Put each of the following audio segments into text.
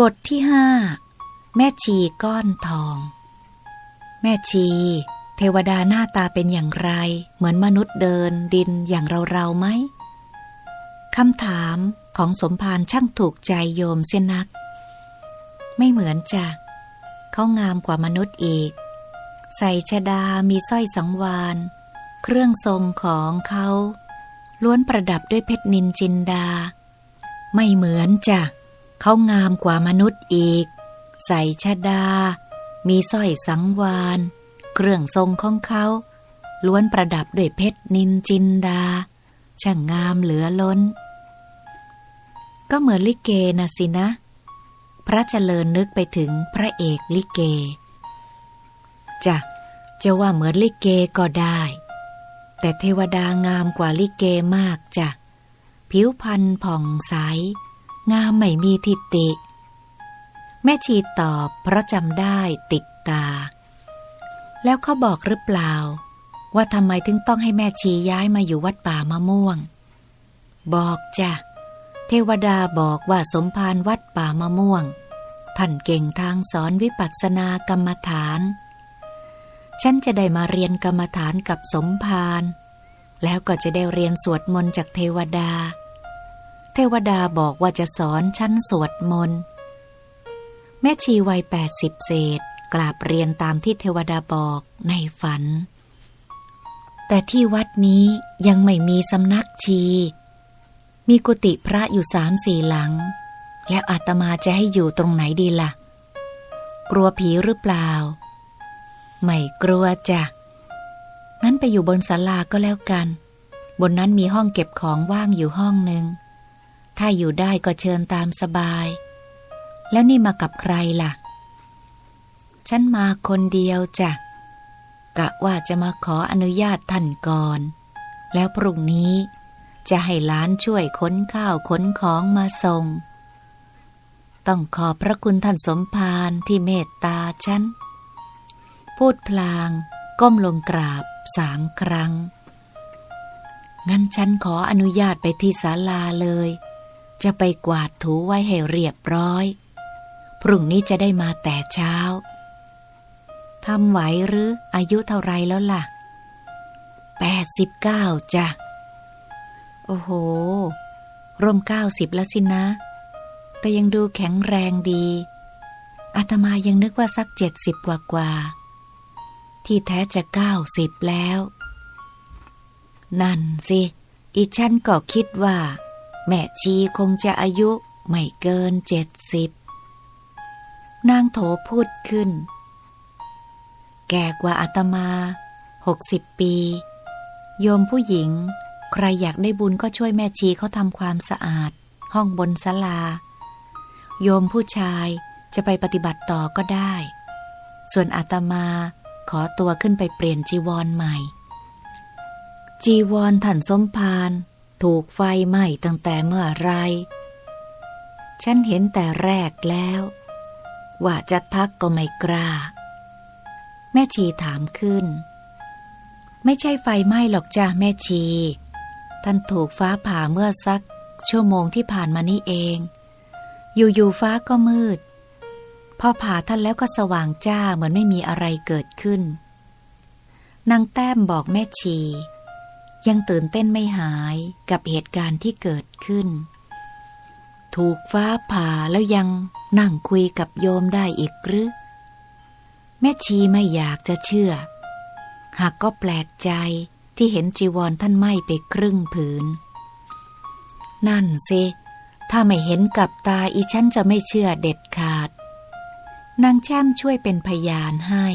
บทที่ห้าแม่ชีก้อนทอง แม่ชี เทวดาหน้าตาเป็นอย่างไร เหมือนมนุษย์เดินดินอย่างเราเราๆไหมคำถามของสมภารช่างถูกใจโยมเสียนัก ไม่เหมือนจ้ะเขางามกว่ามนุษย์อีก ใส่ชดามีสร้อยสังวาน เครื่องทรงของเขา ล้วนประดับด้วยเพชรนินจินดา ไม่เหมือนจ้ะ เขางามกว่ามนุษย์อีก ใส่ชดา มีสร้อยสังวาน เครื่องทรงของเขา ล้วนประดับด้วยเพชรนินจินดา ช่างงามเหลือล้น ก็เหมือนลิเกนะสินะ พระเจริญนึกไปถึงพระเอกลิเกจะจะว่าเหมือนลิเกก็ได้ แต่เทวดางามกว่าลิเกมากจ้ะผิวพรรณผ่องใส งามไม่มีทิฏฐิแม่ชีตอบเพราะจำได้ติดตา แล้วเขาบอกหรือเปล่า ว่าทำไมถึงต้องให้แม่ชีย้ายมาอยู่วัดป่ามะม่วง บอกจ้ะเทวดาบอกว่าสมภารวัดป่ามะม่วง ท่านเก่งทางสอนวิปัสสนากรรมฐาน ฉันจะได้มาเรียนกรรมฐานกับสมภารแล้วก็จะได้เรียนสวดมนต์จากเทวดา ทวดาบอกว่าจะสอนฉันสวดมนต์แม่ชีวัยแปดสิบเศษกราบเรียนตามที่เทวดาบอกในฝัน แต่ที่วัดนี้ยังไม่มีสำนักชี มีกุฏิพระอยู่สามสี่หลัง แล้วอาตมาจะให้อยู่ตรงไหนดีล่ะ กลัวผีหรือเปล่า ไม่กลัวจ้ะ งั้นไปอยู่บนศาลาก็แล้วกัน บนนั้นมีห้องเก็บของว่างอยู่ห้องหนึ่ง ถ้าอยู่ได้ก็เชิญตามสบาย แล้วนี่มากับใครล่ะ ฉันมาคนเดียวจ้ะ กะว่าจะมาขออนุญาตท่านก่อน แล้วพรุ่งนี้จะให้หล้านช่วยขนข้าวขนของมาส่ง ต้องขอบพระคุณท่านสมภารที่เมตตาฉัน พูดพลางก้มลงกราบสามครั้ง งั้นฉันขออนุญาตไปที่ศาลาเลย จะไปกวาดถูไว้ให้เรียบร้อย พรุ่งนี้จะได้มาแต่เช้าทำไหวหรืออายุเท่าไรแล้วล่ะแปดสิบเก้าจ้ะ โอ้โห ร่วมเก้าสิบแล้วสินะ แต่ยังดูแข็งแรงดีอาตมายังนึกว่าสักเจ็ดสิบกว่ากว่า ที่แท้จะเก้าสิบแล้ว นั่นสิ อีฉันก็คิดว่า แม่ชีคงจะอายุไม่เกินเจ็ดสิบนางโถพูดขึ้น แก่กว่าอาตมาหกสิบปี โยมผู้หญิง ใครอยากได้บุญก็ช่วยแม่ชีเขาทำความสะอาด ห้องบนศาลา โยมผู้ชายจะไปปฏิบัติต่อก็ได้ ส่วนอาตมาขอตัวขึ้นไปเปลี่ยนจีวรใหม่ จีวรท่านสมภาร ถูกไฟไหม้ตั้งแต่เมื่อไร ฉันเห็นแต่แรกแล้ว ว่าจะทักก็ไม่กล้า แม่ชีถามขึ้น ไม่ใช่ไฟไหม้หรอกจ้าแม่ชี ท่านถูกฟ้าผ่าเมื่อสัก ชั่วโมงที่ผ่านมานี่เอง อยู่ๆฟ้าก็มืด พอผ่าท่านแล้วก็สว่างจ้าเหมือนไม่มีอะไรเกิดขึ้นนางแต้มบอกแม่ชี ยังตื่นเต้นไม่หายกับเหตุการณ์ที่เกิดขึ้น ถูกฟ้าผ่าแล้วยังนั่งคุยกับโยมได้อีกหรือ แม่ชีไม่อยากจะเชื่อ หากก็แปลกใจที่เห็นจีวรท่านไหม้ไปครึ่งผืน นั่นสิถ้าไม่เห็นกับตาอีฉันจะไม่เชื่อเด็ดขาด นางแช่มช่วยเป็นพยานให้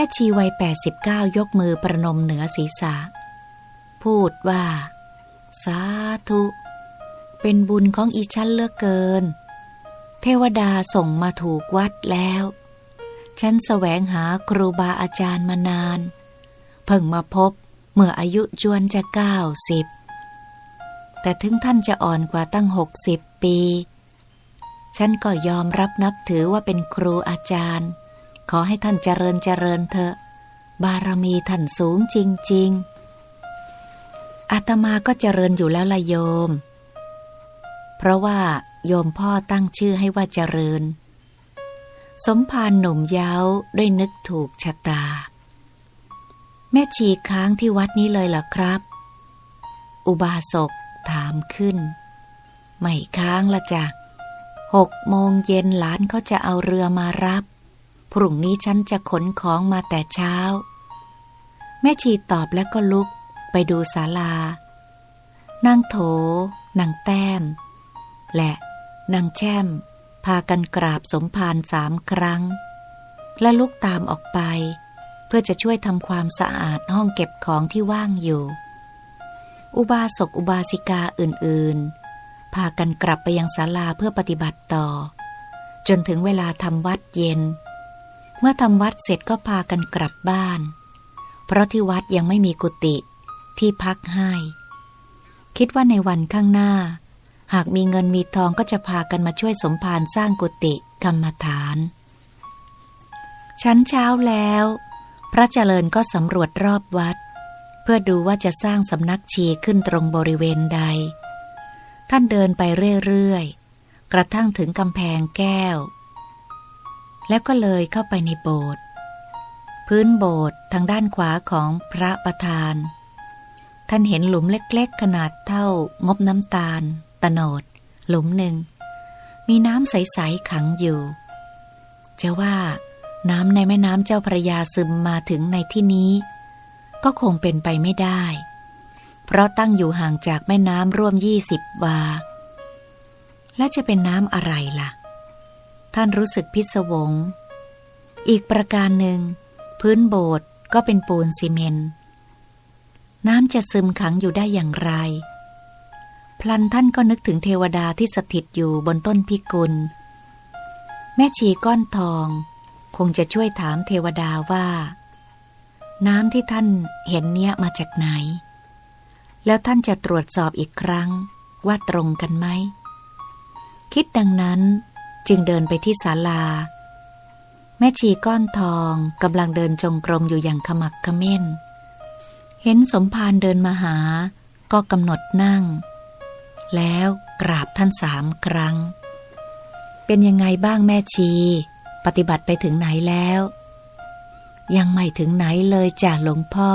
ม่ชีวัยแปดสิบเก้ายกมือประนมเหนือศีรษะ พูดว่า สาธุ เป็นบุญของอีฉันเลือเกิน เทวดาส่งมาถูกวัดแล้ว ฉันแสวงหาครูบาอาจารย์มานาน เพิ่งมาพบเมื่ออายุจวนจะเก้าสิบแต่ถึงท่านจะอ่อนกว่าตั้งหกสิบปี ฉันก็ยอมรับนับถือว่าเป็นครูอาจารย์ ขอให้ท่านเจริญเจริญเถอะ บารมีท่านสูงจริง ๆอาตมาก็เจริญอยู่แล้วละโยม เพราะว่าโยมพ่อตั้งชื่อให้ว่าเจริญ สมภารหนุ่มเย้าด้วยนึกถูกชะตา แม่ชีค้างที่วัดนี้เลยเหรอครับ อุบาสกถามขึ้น ไม่ค้างละจ้ะหกโมงเย็นหลานเขาจะเอาเรือมารับ พรุ่งนี้ฉันจะขนของมาแต่เช้า แม่ชีตอบแล้วก็ลุกไปดูศาลานางโถนางแต้ม และนางแช่ม พากันกราบสมภารสามครั้ง และลุกตามออกไป เพื่อจะช่วยทำความสะอาดห้องเก็บของที่ว่างอยู่ อุบาสกอุบาสิกาอื่นๆ พากันกลับไปยังศาลาเพื่อปฏิบัติต่อ จนถึงเวลาทำวัดเย็น เมื่อทำวัดเสร็จก็พากันกลับบ้าน เพราะที่วัดยังไม่มีกุฏิที่พักให้ คิดว่าในวันข้างหน้า หากมีเงินมีทองก็จะพากันมาช่วยสมภารสร้างกุฏิกรรมฐาน ชั้นเช้าแล้ว พระเจริญก็สำรวจรอบวัด เพื่อดูว่าจะสร้างสำนักชีขึ้นตรงบริเวณใด ท่านเดินไปเรื่อยๆ กระทั่งถึงกำแพงแก้ว แล้วก็เลยเข้าไปในโบสถ์พื้นโบสถ์ทางด้านขวาของพระประธาน ท่านเห็นหลุมเล็กๆ ขนาดเท่างบน้ำตาล ตโนด หลุมหนึ่ง มีน้ำใส ๆ ขังอยู่ จะว่าน้ำในแม่น้ำเจ้าพระยาซึมมาถึงในที่นี้ ก็คงเป็นไปไม่ได้ เพราะตั้งอยู่ห่างจากแม่น้ำร่วมยี่สิบวา และจะเป็นน้ำอะไรล่ะ ท่านรู้สึกพิศวง อีกประการหนึ่ง พื้นโบสถ์ก็เป็นปูนซีเมนต์น้ำจะซึมขังอยู่ได้อย่างไร พลันท่านก็นึกถึงเทวดาที่สถิตอยู่บนต้นพิกุล แม่ชีก้อนทอง คงจะช่วยถามเทวดาว่า น้ำที่ท่านเห็นเนี้ยมาจากไหน แล้วท่านจะตรวจสอบอีกครั้งว่าตรงกันไหม คิดดังนั้น จึงเดินไปที่ศาลา แม่ชีก้อนทองกำลังเดินจงกรมอยู่อย่างขมักขม้น เห็นสมภารเดินมาหา ก็กำหนดนั่ง แล้วกราบท่านสามครั้ง เป็นยังไงบ้างแม่ชี ปฏิบัติไปถึงไหนแล้ว ยังไม่ถึงไหนเลยจ้ะหลวงพ่อ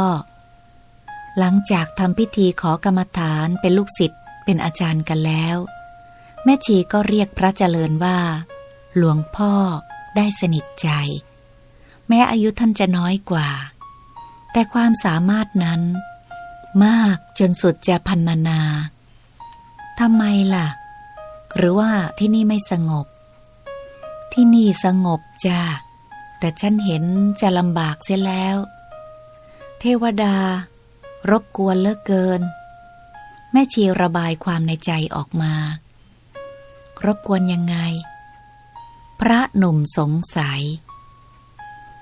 หลังจากทำพิธีขอกรรมฐานเป็นลูกศิษย์เป็นอาจารย์กันแล้ว แม่ชีก็เรียกพระเจริญว่า หลวงพ่อได้สนิทใจ แม้อายุท่านจะน้อยกว่า แต่ความสามารถนั้น มากจนสุดจะพันนานาทำไมล่ะ หรือว่าที่นี่ไม่สงบ ที่นี่สงบจ้าแต่ฉันเห็นจะลำบากเสียแล้ว เทวดา รบกวนเลิกเกิน แม่ชีระบายความในใจออกมา รบกวนยังไง พระหนุ่มสงสัย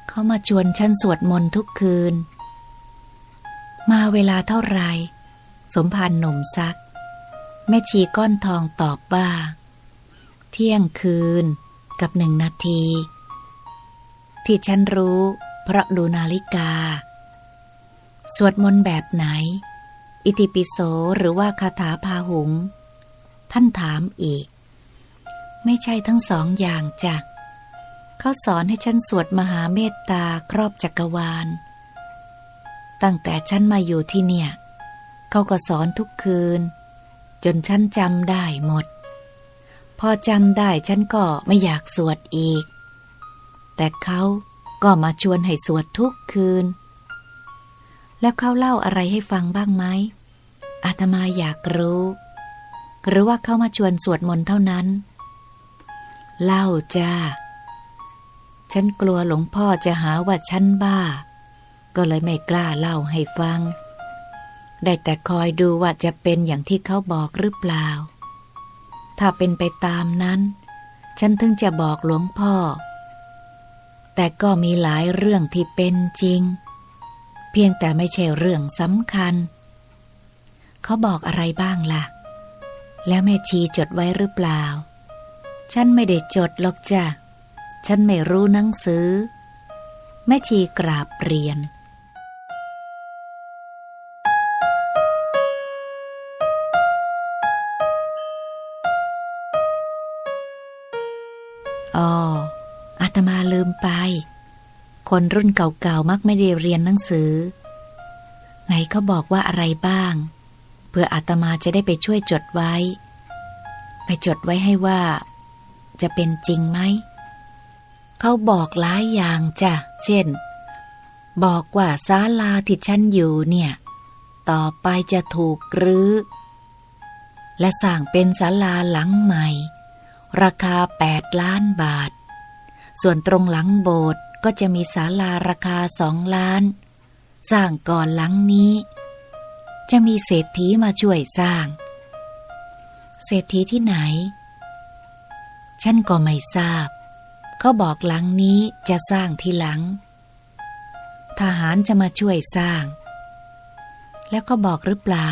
เขามาชวนฉันสวดมนต์ทุกคืน มาเวลาเท่าไร สมภารหนุ่มซัก แม่ชีก้อนทองตอบว่า เที่ยงคืนกับหนึ่งนาที ที่ฉันรู้เพราะดูนาฬิกา สวดมนต์แบบไหน อิติปิโสหรือว่าคาถาพาหุง ท่านถามอีก ไม่ใช่ทั้งสองอย่างจ้ะเขาสอนให้ฉันสวดมหาเมตตาครอบจักรวาล ตั้งแต่ฉันมาอยู่ที่เนี่ย เขาก็สอนทุกคืน จนฉันจำได้หมด พอจำได้ฉันก็ไม่อยากสวดอีก แต่เขาก็มาชวนให้สวดทุกคืน แล้วเขาเล่าอะไรให้ฟังบ้างไหมอาตมาอยากรู้ หรือว่าเขามาชวนสวดมนต์เท่านั้น เล่าจ้า ฉันกลัวหลวงพ่อจะหาว่าฉันบ้า ก็เลยไม่กล้าเล่าให้ฟัง ได้แต่คอยดูว่าจะเป็นอย่างที่เขาบอกหรือเปล่า ถ้าเป็นไปตามนั้น ฉันถึงจะบอกหลวงพ่อ แต่ก็มีหลายเรื่องที่เป็นจริง เพียงแต่ไม่ใช่เรื่องสำคัญ เขาบอกอะไรบ้างล่ะ แล้วแม่ชีจดไว้หรือเปล่า ฉันไม่ได้จดหรอกจ้ะ ฉันไม่รู้หนังสือ แม่ชีกราบเรียน อ๋อ อาตมาลืมไป คนรุ่นเก่าๆ มักไม่ได้เรียนหนังสือ ไหนเขาบอกว่าอะไรบ้าง เพื่ออาตมาจะได้ไปช่วยจดไว้ ไปจดไว้ให้ว่า จะเป็นจริงไหม เขาบอกหลายอย่างจ้ะ เช่น บอกว่าศาลาที่ฉันอยู่เนี่ย ต่อไปจะถูกรื้อ และสร้างเป็นศาลาหลังใหม่ ราคา 8 ล้านบาท ส่วนตรงหลังโบสถ์ก็จะมีศาลาราคาสองล้าน สร้างก่อนหลังนี้ จะมีเศรษฐีมาช่วยสร้าง เศรษฐีที่ไหน ฉันก็ไม่ทราบ เขาบอกหลังนี้จะสร้างทีหลัง ทหารจะมาช่วยสร้าง แล้วก็บอกหรือเปล่า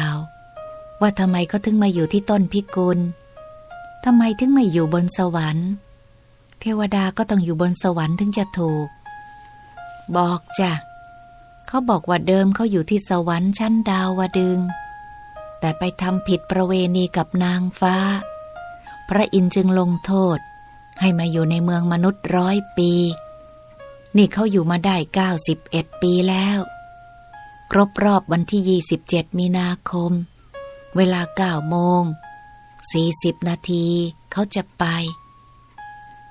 ว่าทำไมเขาถึงมาอยู่ที่ต้นพิกุลทำไมถึงไม่อยู่บนสวรรค์ เทวดาก็ต้องอยู่บนสวรรค์ถึงจะถูก บอกจ้ะเขาบอกว่าเดิมเขาอยู่ที่สวรรค์ชั้นดาวดึง แต่ไปทำผิดประเวณีกับนางฟ้า พระอินทร์จึงลงโทษ ให้มาอยู่ในเมืองมนุษย์ร้อยปี นี่เขาอยู่มาได้ 91 ปีแล้ว ครบรอบวันที่ 27 มีนาคม เวลา9โมง 40 นาทีเขาจะไป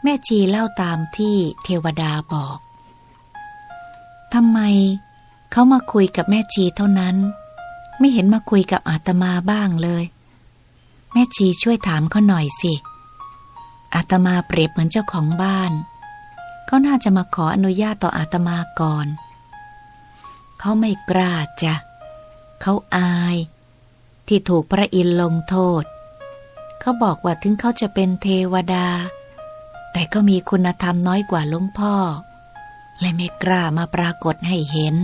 แม่ชีเล่าตามที่เทวดาบอกทำไมเขามาคุยกับแม่ชีเท่านั้น ไม่เห็นมาคุยกับอาตมาบ้างเลย แม่ชีช่วยถามเขาหน่อยสิ อาตมาเปรียบเหมือนเจ้าของบ้าน เขาน่าจะมาขออนุญาตต่ออาตมาก่อน เขาไม่กล้าจ้ะ เขาอาย ที่ถูกพระอินทร์ลงโทษ เขาบอกว่าถึงเขาจะเป็นเทวดา แต่ก็มีคุณธรรมน้อยกว่าลวงพ่อ และไม่กล้ามาปรากฏให้เห็น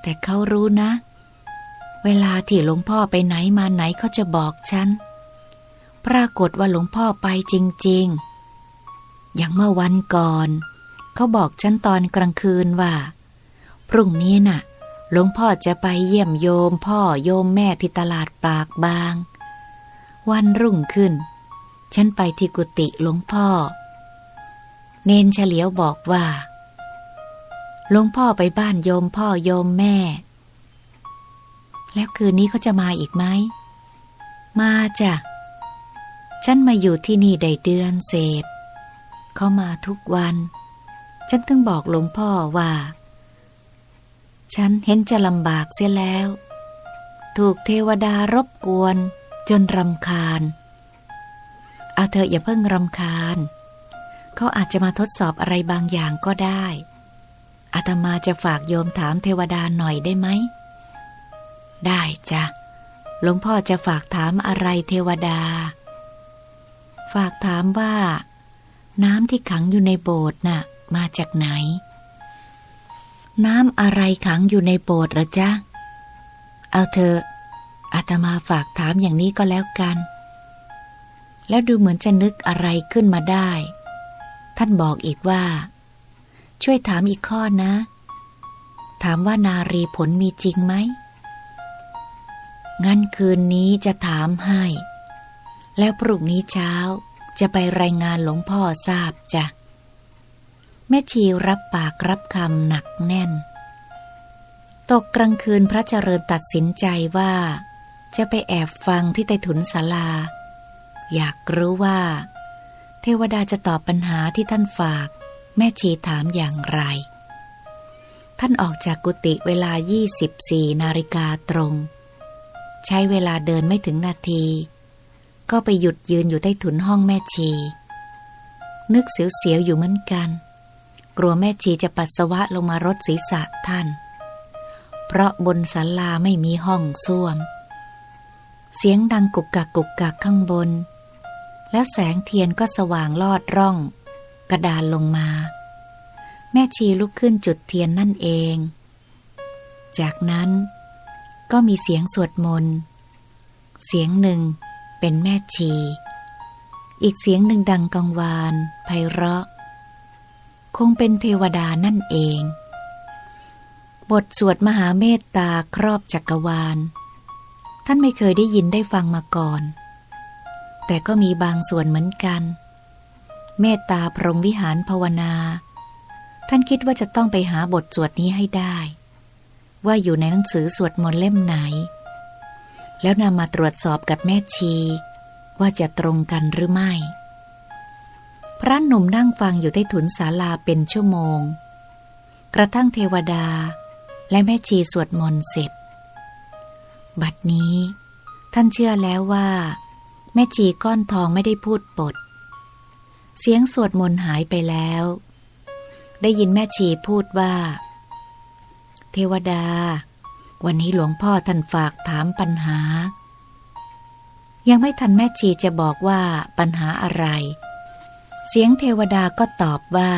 แต่เขารู้นะเเวลาที่หลวงพ่อไปไหนมาไหนเขาจะบอกฉัน ปรากฏว่าหลวงพ่อไปจริง ๆ อย่างเมื่อวันก่อน เขาบอกฉันตอนกลางคืนว่า พรุ่งนี้น่ะ หลวงพ่อจะไปเยี่ยมโยมพ่อโยมแม่ที่ตลาดปากบาง วันรุ่งขึ้น ฉันไปที่กุฏิหลวงพ่อ เนนเฉลียวบอกว่าหลวงพ่อไปบ้านโยมพ่อโยมแม่ แล้วคืนนี้เขาจะมาอีกไหม มาจ้ะ ฉันมาอยู่ที่นี่ได้เดือนเศษ เขามาทุกวัน ฉันถึงบอกหลวงพ่อว่า ฉันเห็นจะลำบากเสียแล้ว ถูกเทวดารบกวนจนรำคาญ เอาเธออย่าเพิ่งรำคาญ เขาอาจจะมาทดสอบอะไรบางอย่างก็ได้อาตมาจะฝากโยมถามเทวดาหน่อยได้ไหม ได้จ้ะหลวงพ่อจะฝากถามอะไรเทวดา ฝากถามว่า น้ำที่ขังอยู่ในโบสถ์น่ะ มาจากไหน น้ำอะไรขังอยู่ในโบสถ์หรอจ๊ะ เอาเถอะอาตมาฝากถามอย่างนี้ก็แล้วกัน แล้วดูเหมือนจะนึกอะไรขึ้นมาได้ ท่านบอกอีกว่า ช่วยถามอีกข้อนะ ถามว่านารีผลมีจริงไหม งั้นคืนนี้จะถามให้ แล้วพรุ่งนี้เช้าจะไปรายงานหลวงพ่อทราบจ้ะ แม่ชีรับปากรับคำหนักแน่น ตกกลางคืนพระเจริญตัดสินใจว่า จะไปแอบฟังที่ใต้ถุนศาลา อยากรู้ว่า เทวดาจะตอบปัญหาที่ท่านฝาก แม่ชีถามอย่างไร ท่านออกจากกุฏิเวลา 24 นาฬิกาตรง ใช้เวลาเดินไม่ถึงนาที ก็ไปหยุดยืนอยู่ใต้ถุนห้องแม่ชี นึกเสียวๆอยู่เหมือนกัน กลัวแม่ชีจะปัสสาวะลงมารดศีรษะท่าน เพราะบนศาลาไม่มีห้องส้วม เสียงดังกุกกักกุกกักข้างบน แล้วแสงเทียนก็สว่างลอดร่อง กระดานลงมา แม่ชีลุกขึ้นจุดเทียนนั่นเอง จากนั้น ก็มีเสียงสวดมนต์ เสียงหนึ่งเป็นแม่ชี อีกเสียงหนึ่งดังกังวานไพเราะ คงเป็นเทวดานั่นเอง บทสวดมหาเมตตาครอบจักรวาล ท่านไม่เคยได้ยินได้ฟังมาก่อน แต่ก็มีบางส่วนเหมือนกัน เมตตาพรหมวิหารภาวนา ท่านคิดว่าจะต้องไปหาบทสวดนี้ให้ได้ ว่าอยู่ในหนังสือสวดมนต์เล่มไหน แล้วนำมาตรวจสอบกับแม่ชี ว่าจะตรงกันหรือไม่ พระหนุ่มนั่งฟังอยู่ใต้ถุนศาลาเป็นชั่วโมง กระทั่งเทวดา และแม่ชีสวดมนต์เสร็จ บัดนี้ ท่านเชื่อแล้วว่า แม่ชีก้อนทองไม่ได้พูดปด เสียงสวดมนต์หายไปแล้ว ได้ยินแม่ชีพูดว่า เทวดา วันนี้หลวงพ่อท่านฝากถามปัญหา ยังไม่ทันแม่ชีจะบอกว่าปัญหาอะไร เสียงเทวดาก็ตอบว่า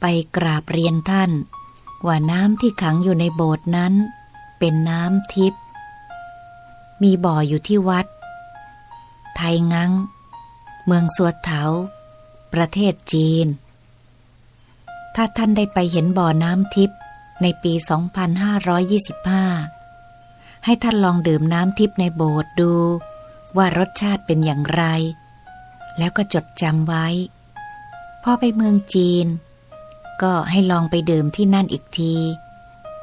ไปกราบเรียนท่าน ว่าน้ำที่ขังอยู่ในโบสถ์นั้น เป็นน้ำทิพย์มีบ่ออยู่ที่วัด ไทยงังเมืองสวดเถา ประเทศจีน ถ้าท่านได้ไปเห็นบ่อน้ำทิพย์ ในปี 2525 ให้ท่านลองดื่มน้ำทิพในโบสถ์ดู ว่ารสชาติเป็นอย่างไร แล้วก็จดจำไว้ พอไปเมืองจีน ก็ให้ลองไปดื่มที่นั่นอีกที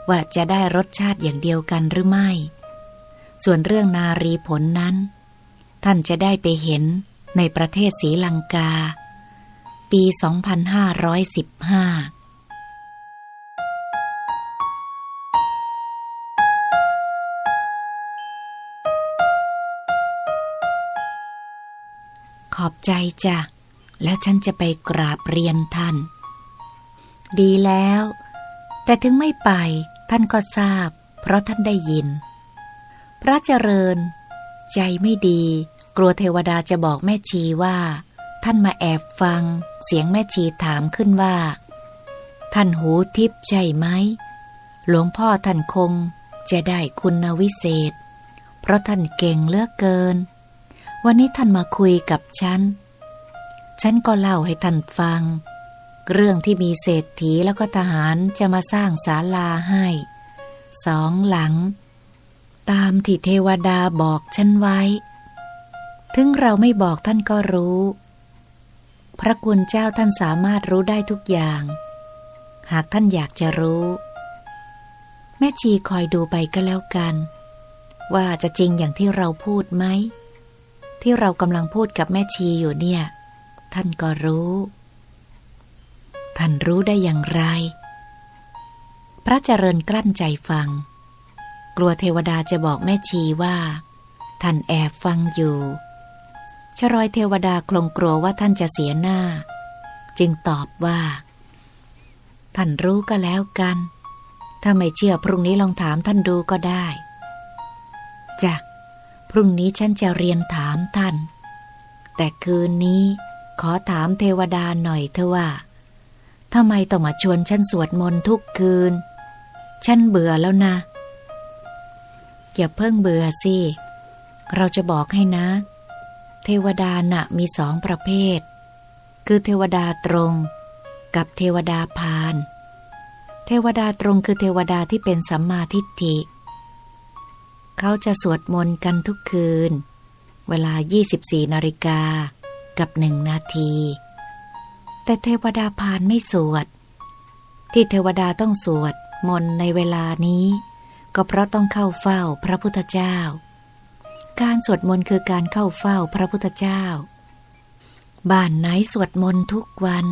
ว่าจะได้รสชาติอย่างเดียวกันหรือไม่ ส่วนเรื่องนารีผลนั้น ท่านจะได้ไปเห็นในประเทศศรีลังกา ปี 2515 ใจจ้ะ แล้วฉันจะไปกราบเรียนท่าน ดีแล้ว แต่ถึงไม่ไปท่านก็ทราบ เพราะท่านได้ยิน พระเจริญ ใจไม่ดี กลัวเทวดาจะบอกแม่ชีว่า ท่านมาแอบฟัง เสียงแม่ชีถามขึ้นว่า ท่านหูทิพย์ใช่ไหม หลวงพ่อท่านคงจะได้คุณวิเศษ เพราะท่านเก่งเลือกเกิน วันนี้ท่านมาคุยกับฉัน ฉันก็เล่าให้ท่านฟัง เรื่องที่มีเศรษฐีแล้วก็ทหารจะมาสร้างศาลาให้ สองหลัง ตามที่เทวดาบอกฉันไว้ ถึงเราไม่บอกท่านก็รู้ พระคุณเจ้าท่านสามารถรู้ได้ทุกอย่าง หากท่านอยากจะรู้ แม่ชีคอยดูไปก็แล้วกัน ว่าจะจริงอย่างที่เราพูดไหม ที่เรากำลังพูดกับแม่ชีอยู่เนี่ย ท่านก็รู้ ท่านรู้ได้อย่างไร พระเจริญกลั้นใจฟัง กลัวเทวดาจะบอกแม่ชีว่า ท่านแอบฟังอยู่ชรอยเทวดาคงกลัวว่าท่านจะเสียหน้า จึงตอบว่า ท่านรู้ก็แล้วกัน ถ้าไม่เชื่อพรุ่งนี้ลองถามท่านดูก็ได้จ้ะ รุ่งนี้ฉันจะเรียนถามท่าน แต่คืนนี้ขอถามเทวดาหน่อยเถอะว่าทำไมต้องมาชวนฉันสวดมนต์ทุกคืน ฉันเบื่อแล้วนะ อย่าเพิ่งเบื่อสิ เราจะบอกให้นะ เทวดาน่ะมีสองประเภท คือเทวดาตรงกับเทวดาพาน เทวดาตรงคือเทวดาที่เป็นสัมมาทิฏฐิเเขาจะสวดมนต์กันทุกคืน เวลา 24 นาฬิกากับหนึ่งนาที แต่เทวดาพานไม่สวด ที่เทวดาต้องสวดมนต์ในเวลานี้ ก็เพราะต้องเข้าเฝ้าพระพุทธเจ้า การสวดมนต์คือการเข้าเฝ้าพระพุทธเจ้า บ้านไหนสวดมนต์ทุกวัน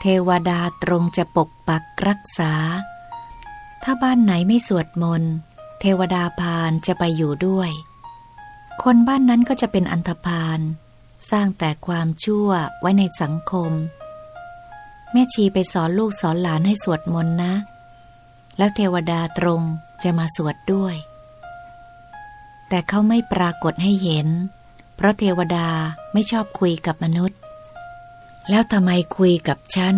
เทวดาตรงจะปกปักรักษา ถ้าบ้านไหนไม่สวดมนต์ ทวดาพานจะไปอยู่ด้วย คนบ้านนั้นก็จะเป็นอันธพาลสร้างแต่ความชั่วไว้ในสังคม แม่ชีไปสอนลูกสอนหลานให้สวดมนต์นะ แล้วเทวดาตรงจะมาสวดด้วย แต่เขาไม่ปรากฏให้เห็น เพราะเทวดาไม่ชอบคุยกับมนุษย์ แล้วทำไมคุยกับฉัน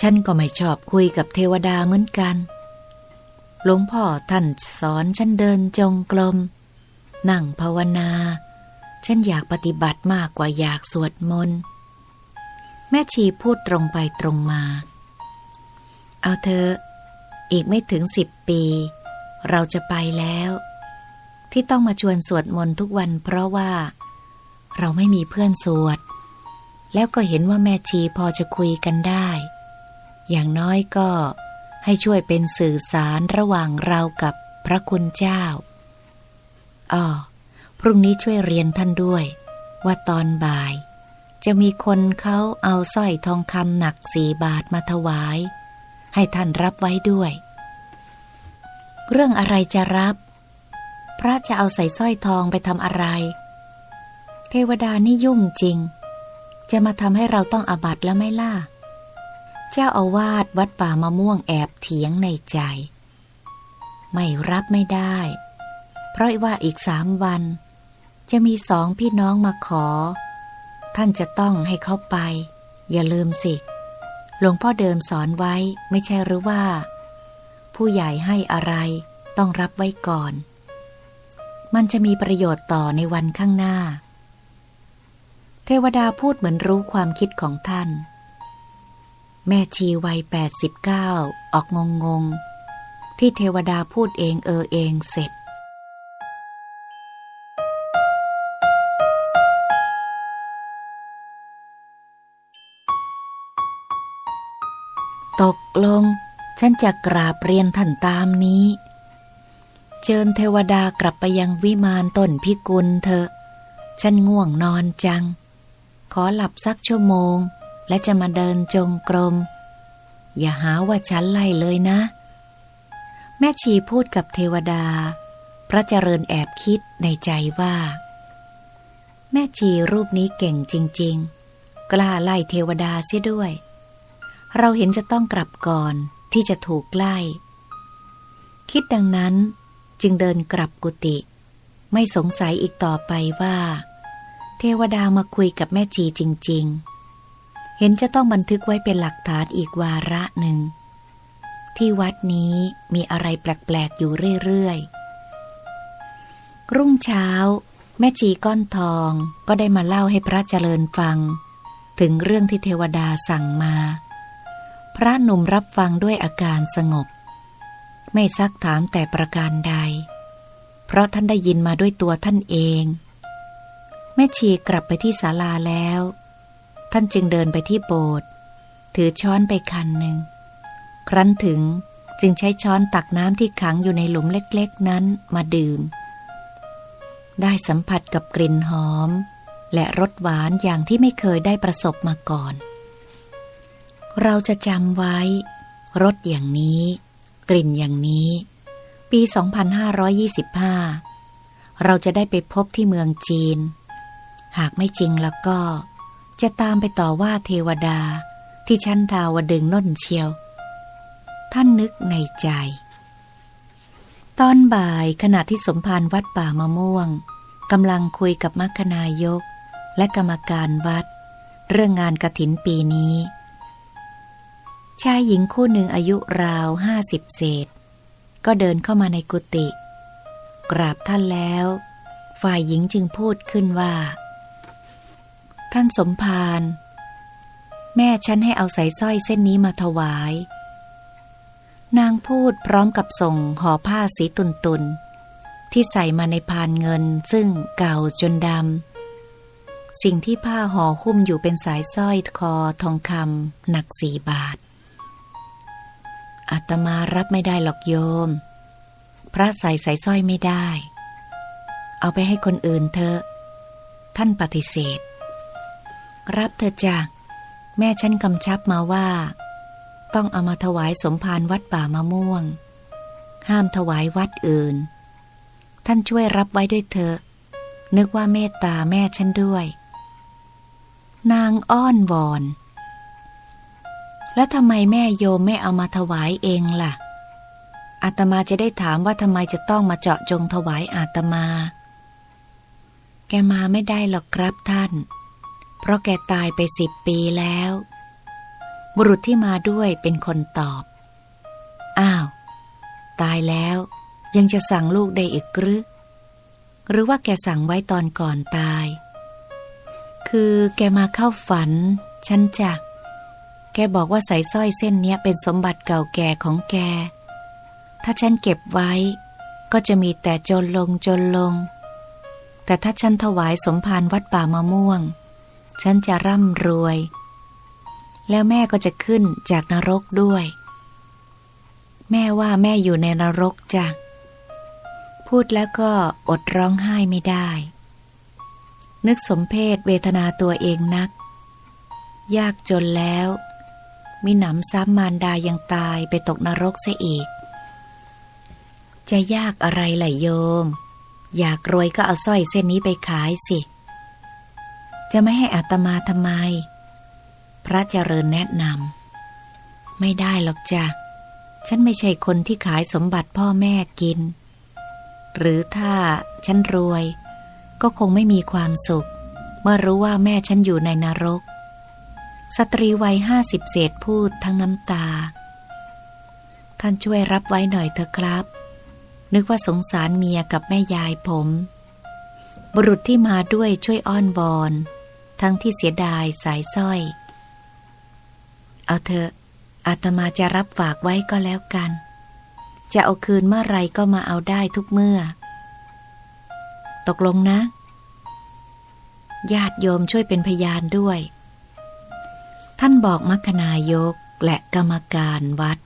ฉันก็ไม่ชอบคุยกับเทวดาเหมือนกัน หลวงพ่อท่านสอนฉันเดินจงกรม นั่งภาวนา ฉันอยากปฏิบัติมากกว่าอยากสวดมนต์แม่ชีพูดตรงไปตรงมา เอาเธอ อีกไม่ถึงสิบปี เราจะไปแล้ว ที่ต้องมาชวนสวดมนต์ทุกวันเพราะว่า เราไม่มีเพื่อนสวด แล้วก็เห็นว่าแม่ชีพอจะคุยกันได้ อย่างน้อยก็ ให้ช่วยเป็นสื่อสารระหว่างเรากับพระคุณเจ้าอ๋อพรุ่งนี้ช่วยเรียนท่านด้วย ว่าตอนบ่าย จะมีคนเขาเอาสร้อยทองคำหนักสี่บาทมาถวาย ให้ท่านรับไว้ด้วย เรื่องอะไรจะรับ พระจะเอาใส่สร้อยทองไปทำอะไร เทวดานี่ยุ่งจริง จะมาทำให้เราต้องอาบัตแล้วไม่ล่ะ เจ้าอาวาสวัดป่ามะม่วงแอบเถียงในใจ ไม่รับไม่ได้ เพราะว่าอีกสามวัน จะมีสองพี่น้องมาขอ ท่านจะต้องให้เขาไป อย่าลืมสิ หลวงพ่อเดิมสอนไว้ไม่ใช่หรือว่า ผู้ใหญ่ให้อะไรต้องรับไว้ก่อน มันจะมีประโยชน์ต่อในวันข้างหน้า เทวดาพูดเหมือนรู้ความคิดของท่าน แม่ชีวัย 89 ออกงงง ที่เทวดาพูดเองเออเองเสร็จ ตกลง ฉันจะกราบเรียนท่านตามนี้ เชิญเทวดากลับไปยังวิมานต้นพิกุลเถอะ ฉันง่วงนอนจัง ขอหลับสักชั่วโมง และจะมาเดินจงกรม อย่าหาว่าฉันไล่เลยนะ แม่ชีพูดกับเทวดา พระเจริญแอบคิดในใจว่า แม่ชีรูปนี้เก่งจริง ๆ กล้าไล่เทวดาเสียด้วย เราเห็นจะต้องกลับก่อนที่จะถูกไล่ คิดดังนั้นจึงเดินกลับกุฏิไม่สงสัยอีกต่อไปว่า เทวดามาคุยกับแม่ชีจริง ๆ เห็นจะต้องบันทึกไว้เป็นหลักฐานอีกวาระหนึ่ง ที่วัดนี้มีอะไรแปลกๆอยู่เรื่อยๆ รุ่งเช้า แม่ชีก้อนทองก็ได้มาเล่าให้พระเจริญฟัง ถึงเรื่องที่เทวดาสั่งมา พระหนุ่มรับฟังด้วยอาการสงบ ไม่ซักถามแต่ประการใด เพราะท่านได้ยินมาด้วยตัวท่านเอง แม่ชีกลับไปที่ศาลาแล้ว ท่านจึงเดินไปที่โบสถ์ถือช้อนไปคันหนึ่ง ครั้นถึงจึงใช้ช้อนตักน้ำที่ขังอยู่ในหลุมเล็กๆนั้นมาดื่ม ได้สัมผัสกับกลิ่นหอม และรสหวานอย่างที่ไม่เคยได้ประสบมาก่อน เราจะจำไว้ รสอย่างนี้ กลิ่นอย่างนี้ ปี 2525 เราจะได้ไปพบที่เมืองจีน หากไม่จริงแล้วก็ จะตามไปต่อว่าเทวดาที่ชั้นดาวดึงน่นเชียว ท่านนึกในใจ ตอนบ่ายขณะที่สมภารวัดป่ามะม่วงกำลังคุยกับมัคคณายก และกรรมการวัด เรื่องงานกระถินปีนี้ ชายหญิงคู่หนึ่งอายุราวห้าสิบเศษ ก็เดินเข้ามาในกุฏิกราบท่านแล้ว ฝ่ายหญิงจึงพูดขึ้นว่า ท่านสมภารแม่ฉันให้เอาสายสร้อยเส้นนี้มาถวาย นางพูดพร้อมกับส่งห่อผ้าสีตุนตุนที่ใส่มาในพานเงินซึ่งเก่าจนดำ สิ่งที่ผ้าห่อหุ้มอยู่เป็นสายสร้อยคอทองคำหนักสี่บาท อาตมารับไม่ได้หรอกโยม พระใส่สายสร้อยไม่ได้ เอาไปให้คนอื่นเถอะ ท่านปฏิเสธ รับเถอจ้ะแม่ฉันกำชับมาว่า ต้องเอามาถวายสมภารวัดป่ามะม่วง ห้ามถวายวัดอื่น ท่านช่วยรับไว้ด้วยเถอะ นึกว่าเมตตาแม่ฉันด้วย นางอ้อนวอน แล้วทำไมแม่โยมไม่เอามาถวายเองล่ะอาตมาจะได้ถามว่าทำไมจะต้องมาเจาะจงถวายอาตมา แกมาไม่ได้หรอกครับท่าน ราะแกตายไปสิบปีแล้ว บุรุษที่มาด้วยเป็นคนตอบ อ้าว ตายแล้วยังจะสั่งลูกได้อีกหรือหรือว่าแกสั่งไว้ตอนก่อนตาย คือแกมาเข้าฝัน ฉันจะแกบอกว่าสายสร้อยเส้นเนี้ยเป็นสมบัติเก่าแก่ของแก ถ้าฉันเก็บไว้ ก็จะมีแต่จนลงจนลง แต่ถ้าฉันถวายสมภารวัดป่ามะม่วง ฉันจะร่ำรวย แล้วแม่ก็จะขึ้นจากนรกด้วย แม่ว่าแม่อยู่ในนรกจ้ะพูดแล้วก็อดร้องไห้ไม่ได้ นึกสมเพศเวทนาตัวเองนัก ยากจนแล้ว มิหนำซ้ำมารดายังตายไปตกนรกเสียอีก จะยากอะไรล่ะโยม อยากรวยก็เอาสร้อยเส้นนี้ไปขายสิ จะไม่ให้อัตมาทำไม พระเจริญแนะนำไม่ได้หรอกจ้ะ ฉันไม่ใช่คนที่ขายสมบัติพ่อแม่กิน หรือถ้าฉันรวย ก็คงไม่มีความสุข เมื่อรู้ว่าแม่ฉันอยู่ในนรก สตรีวัยห้าสิบเศษพูดทั้งน้ำตา ท่านช่วยรับไว้หน่อยเถอะครับ นึกว่าสงสารเมียกับแม่ยายผมบุรุษที่มาด้วยช่วยอ้อนวอน ทั้งที่เสียดายสายสร้อย เอาเถอะอาตมาจะรับฝากไว้ก็แล้วกัน จะเอาคืนเมื่อไรก็มาเอาได้ทุกเมื่อ ตกลงนะ ญาติโยมช่วยเป็นพยานด้วย ท่านบอกมัคคณายกและกรรมการวัด